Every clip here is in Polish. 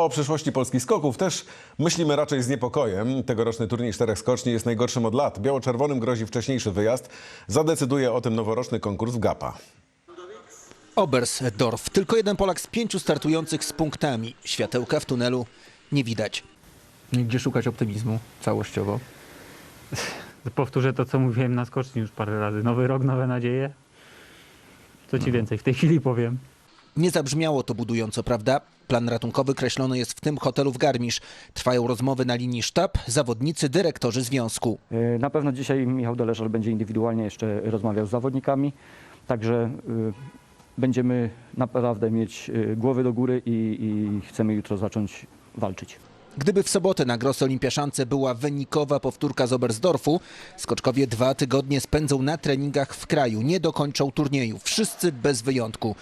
o przyszłości polskich skoków też myślimy raczej z niepokojem. Tegoroczny turniej czterech skoczni jest najgorszym od lat. Biało-czerwonym grozi wcześniejszy wyjazd. Zadecyduje o tym noworoczny konkurs w Gapa. Oberstdorf. Tylko jeden Polak z pięciu startujących z punktami. Światełka w tunelu nie widać. Gdzie szukać optymizmu całościowo? Powtórzę to, co mówiłem na skoczni już parę razy. Nowy rok, nowe nadzieje. Co ci więcej w tej chwili powiem. Nie zabrzmiało to budująco, prawda? Plan ratunkowy kreślony jest w tym hotelu w Garmisz. Trwają rozmowy na linii sztab, zawodnicy, dyrektorzy związku. E, Na pewno dzisiaj Michał Doleżal będzie indywidualnie jeszcze rozmawiał z zawodnikami, także y, będziemy naprawdę mieć y, głowy do góry i, i chcemy jutro zacząć walczyć. Gdyby w sobotę na Gros Olimpiaszance była wynikowa powtórka z Oberstdorfu, skoczkowie dwa tygodnie spędzą na treningach w kraju, nie dokończą turnieju. Wszyscy bez wyjątku.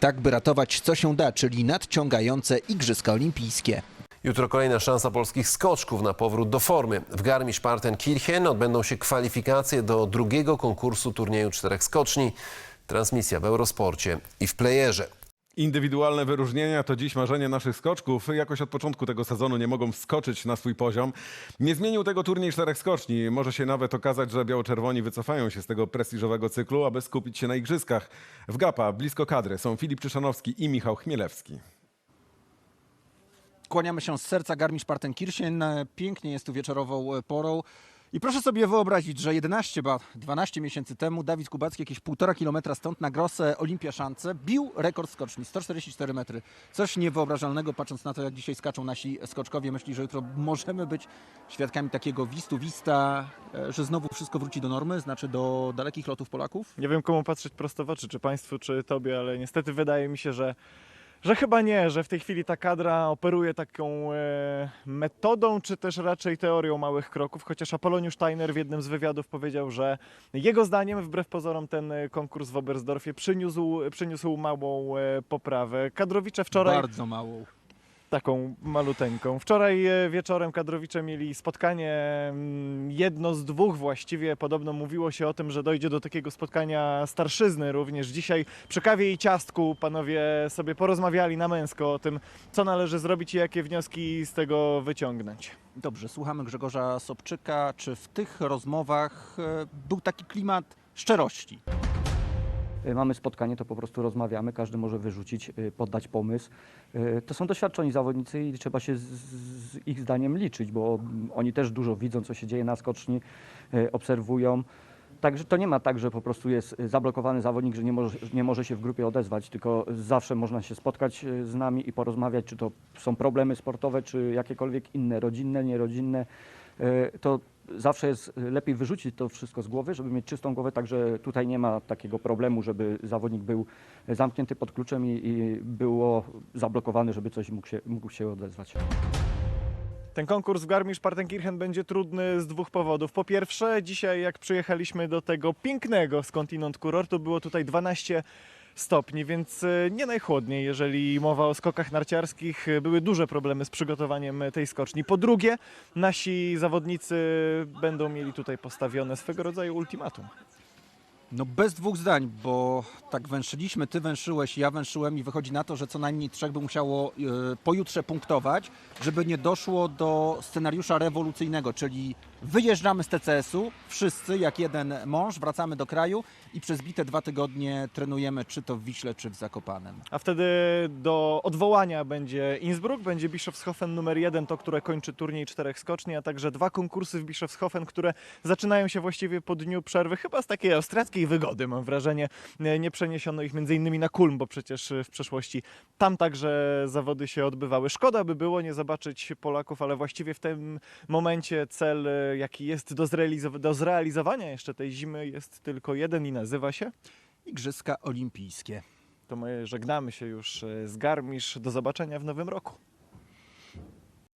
Tak by ratować co się da, czyli nadciągające Igrzyska Olimpijskie. Jutro kolejna szansa polskich skoczków na powrót do formy. W Garmisch-Partenkirchen odbędą się kwalifikacje do drugiego konkursu turnieju czterech skoczni. Transmisja w Eurosporcie i w Playerze. Indywidualne wyróżnienia to dziś marzenie naszych skoczków. Jakoś od początku tego sezonu nie mogą wskoczyć na swój poziom. Nie zmienił tego turniej czterech skoczni. Może się nawet okazać, że biało-czerwoni wycofają się z tego prestiżowego cyklu, aby skupić się na igrzyskach. W Gapa blisko kadry są Filip Czyszanowski i Michał Chmielewski. Kłaniamy się z serca Garmisch-Partenkirchen. Pięknie jest tu wieczorową porą. I proszę sobie wyobrazić, że 11, ba 12 miesięcy temu Dawid Kubacki jakieś półtora kilometra stąd na Grosse Olimpiaszance bił rekord skoczni 144 metry. Coś niewyobrażalnego patrząc na to, jak dzisiaj skaczą nasi skoczkowie. Myśli, że jutro możemy być świadkami takiego wistu wista, e, że znowu wszystko wróci do normy, znaczy do dalekich lotów Polaków? Nie wiem komu patrzeć prosto w oczy, czy państwu, czy tobie, ale niestety wydaje mi się, że, że chyba nie, że w tej chwili ta kadra operuje taką e, metodą, czy też raczej teorią małych kroków, chociaż Apoloniusz Steiner w jednym z wywiadów powiedział, że jego zdaniem, wbrew pozorom, ten konkurs w Oberstdorfie przyniósł, przyniósł małą e, poprawę. Kadrowicze wczoraj Bardzo małą. Taką maluteńką. Wczoraj e, wieczorem kadrowicze mieli spotkanie, mm, jedno z dwóch właściwie. Podobno mówiło się o tym, że dojdzie do takiego spotkania starszyzny również. Dzisiaj przy kawie i ciastku panowie sobie porozmawiali na męsko o tym, co należy zrobić i jakie wnioski z tego wyciągnąć. Dobrze, słuchamy Grzegorza Sobczyka. Czy w tych rozmowach e, był taki klimat szczerości? E, Mamy spotkanie, to po prostu rozmawiamy, każdy może wyrzucić, e, poddać pomysł. E, To są doświadczeni zawodnicy i trzeba się z, ich zdaniem liczyć, bo oni też dużo widzą, co się dzieje na skoczni, obserwują. Także to nie ma tak, że po prostu jest zablokowany zawodnik, że nie może, nie może się w grupie odezwać, tylko zawsze można się spotkać z nami i porozmawiać, czy to są problemy sportowe, czy jakiekolwiek inne, rodzinne, nierodzinne. To zawsze jest lepiej wyrzucić to wszystko z głowy, żeby mieć czystą głowę, także tutaj nie ma takiego problemu, żeby zawodnik był zamknięty pod kluczem i, i było zablokowany, żeby coś mógł się, mógł się odezwać. Ten konkurs w Garmisch-Partenkirchen będzie trudny z dwóch powodów. Po pierwsze, dzisiaj jak przyjechaliśmy do tego pięknego skądinąd kurortu, było tutaj 12 stopni, więc e, nie najchłodniej, jeżeli mowa o skokach narciarskich. E, Były duże problemy z przygotowaniem tej skoczni. Po drugie, nasi zawodnicy będą mieli tutaj postawione swego rodzaju ultimatum. No bez dwóch zdań, bo tak węszyliśmy, ty węszyłeś, ja węszyłem i wychodzi na to, że co najmniej trzech by musiało e, pojutrze punktować, żeby nie doszło do scenariusza rewolucyjnego, czyli wyjeżdżamy z TCS-u, wszyscy jak jeden mąż, wracamy do kraju i przez bite dwa tygodnie trenujemy czy to w Wiśle, czy w Zakopanem. A wtedy do odwołania będzie Innsbruck, będzie Bischofshofen numer jeden, to które kończy turniej czterech skoczni, a także dwa konkursy w Bischofshofen, które zaczynają się właściwie po dniu przerwy, chyba z takiej austriackiej wygody, mam wrażenie. Nie nie przeniesiono ich między innymi na Kulm, bo przecież w przeszłości tam także zawody się odbywały. Szkoda by było nie zobaczyć Polaków, ale właściwie w tym momencie cel, e, jaki jest do, zrealizow- do zrealizowania jeszcze tej zimy jest tylko jeden i nazywa się Igrzyska Olimpijskie. to my żegnamy się już e, z Garmisz. Do zobaczenia w nowym roku.